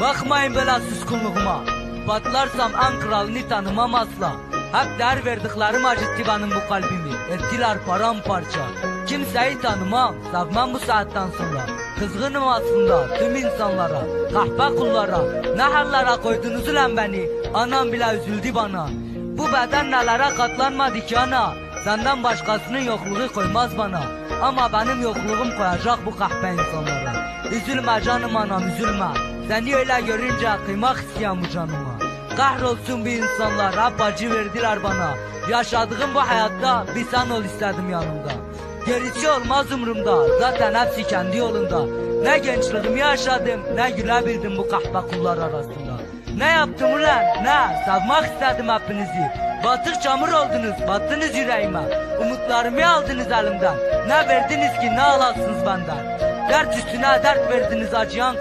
Bakmayın böyle suskunluğuma. Patlarsam an kralını tanımam asla. Hep değer verdiklerim acıttı benim bu kalbimi. Ettiler paramparça. Kimseyi tanımam, sevmem bu saatten sonra. Kızgınım aslında tüm insanlara, kahpe kullara. Ne hallere koydunuz lan beni, anam bile üzüldü bana. Bu beden nelere katlanmadı ki ana. Senden başkasının yokluğu koymaz bana. Ama benim yokluğum koyacak bu kahpe insanlara. Üzülme canım anam üzülme. Seni öyle görünce kıymak isteyen bu canıma. Kahrolsun bu insanlar hep acı verdiler bana. Yaşadığım bu hayatta bir sen ol istedim yanımda. Gerisi olmaz umurumda zaten hepsi kendi yolunda. Ne gençliğimi yaşadım ne gülebildim bu kahpe kullar arasında. Ne yaptım ulan ne savmak istedim hepinizi. Batık çamur oldunuz battınız yüreğime. Umutlarımı aldınız elimden. Ne verdiniz ki ne alasınız benden. Dert üstüne dert verdiniz acıyan